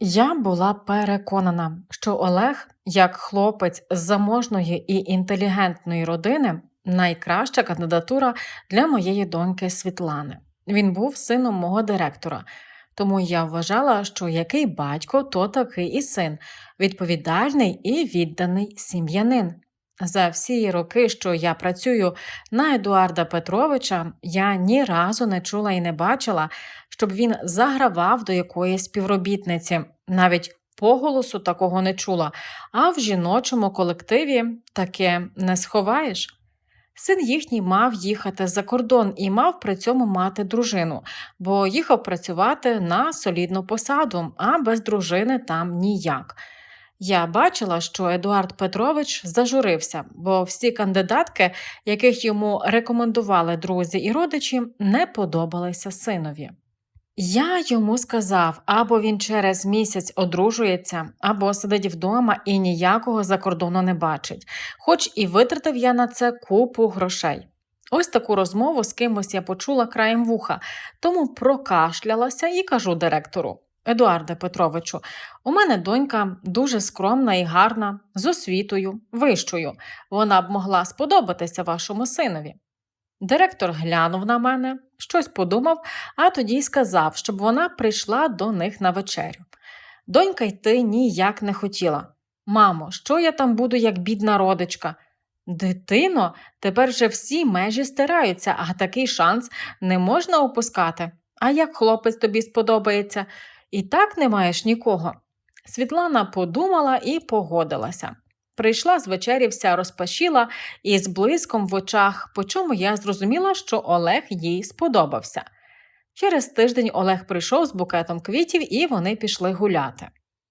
Я була переконана, що Олег, як хлопець з заможної і інтелігентної родини, найкраща кандидатура для моєї доньки Світлани. Він був сином мого директора, тому я вважала, що який батько, то такий і син, відповідальний і відданий сім'янин. За всі роки, що я працюю на Едуарда Петровича, я ні разу не чула і не бачила, щоб він загравав до якоїсь співробітниці. Навіть поголосу такого не чула, а в жіночому колективі таке не сховаєш. Син їхній мав їхати за кордон і мав при цьому мати дружину, бо їхав працювати на солідну посаду, а без дружини там ніяк. Я бачила, що Едуард Петрович зажурився, бо всі кандидатки, яких йому рекомендували друзі і родичі, не подобалися синові. Я йому сказав, або він через місяць одружується, або сидить вдома і ніякого закордону не бачить, хоч і витратив я на це купу грошей. Ось таку розмову з кимось я почула краєм вуха, тому прокашлялася і кажу директору. Едуарде Петровичу, у мене донька дуже скромна і гарна, з освітою, вищою. Вона б могла сподобатися вашому синові. Директор глянув на мене, щось подумав, а тоді й сказав, щоб вона прийшла до них на вечерю. Донька йти ніяк не хотіла. Мамо, що я там буду, як бідна родичка? Дитино, тепер же всі межі стираються, а такий шанс не можна опускати. А як хлопець тобі сподобається, і так не маєш нікого. Світлана подумала і погодилася. Прийшла з вечері вся розпашіла і з блиском в очах, по чому я зрозуміла, що Олег їй сподобався. Через тиждень Олег прийшов з букетом квітів і вони пішли гуляти.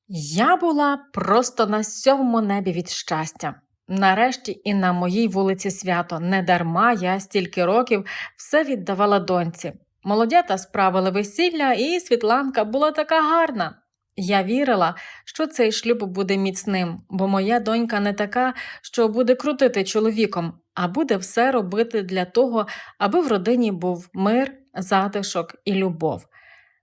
Я була просто на сьомому небі від щастя. Нарешті і на моїй вулиці свято не дарма я стільки років все віддавала доньці. Молодята справили весілля, і Світланка була така гарна. Я вірила, що цей шлюб буде міцним, бо моя донька не така, що буде крутити чоловіком, а буде все робити для того, аби в родині був мир, затишок і любов.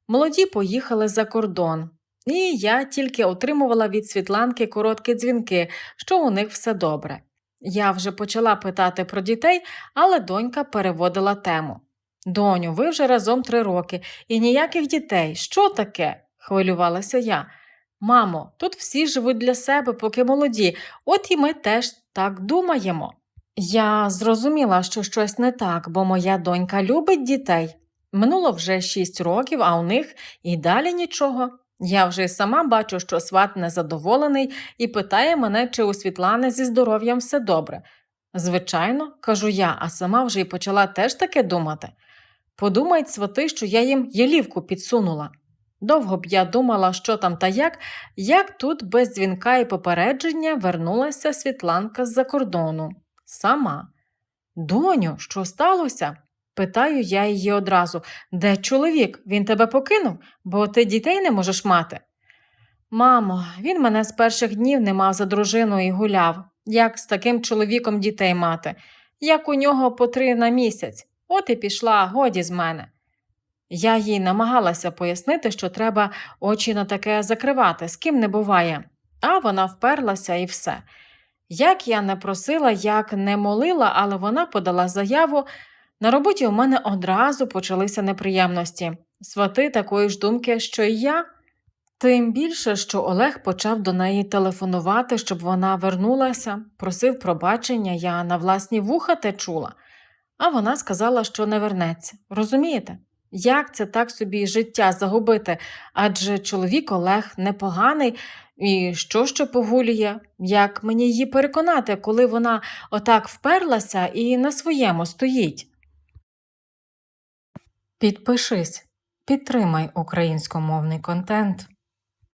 Молоді поїхали за кордон, і я тільки отримувала від Світланки короткі дзвінки, що у них все добре. Я вже почала питати про дітей, але донька переводила тему. Доню, ви вже разом три роки, і ніяких дітей. Що таке? хвилювалася я. Мамо, тут всі живуть для себе, поки молоді, от і ми теж так думаємо. Я зрозуміла, що щось не так, бо моя донька любить дітей. Минуло вже шість років, а у них і далі нічого. Я вже й сама бачу, що сват незадоволений і питає мене, чи у Світлани зі здоров'ям все добре. Звичайно, кажу я, а сама вже й почала теж таке думати. Подумають свати, що я їм ялівку підсунула. Довго б я думала, що там та як, як тут без дзвінка і попередження вернулася Світланка з-за кордону. Сама. Доню, що сталося? Питаю я її одразу. Де чоловік? Він тебе покинув, бо ти дітей не можеш мати. Мамо, він мене з перших днів не мав за дружину і гуляв, як з таким чоловіком дітей мати, як у нього по три на місяць. От і пішла, годі з мене. Я їй намагалася пояснити, що треба очі на таке закривати, з ким не буває, а вона вперлася і все. Як я не просила, як не молила, але вона подала заяву. На роботі у мене одразу почалися неприємності. Свати такої ж думки, що й я. Тим більше, що Олег почав до неї телефонувати, щоб вона вернулася, просив пробачення, я на власні вуха те чула. А вона сказала, що не вернеться. Розумієте? Як це так собі життя загубити? Адже чоловік Олег непоганий і що ще погулює? Як мені її переконати, коли вона отак вперлася і на своєму стоїть? Підпишись, підтримай українськомовний контент.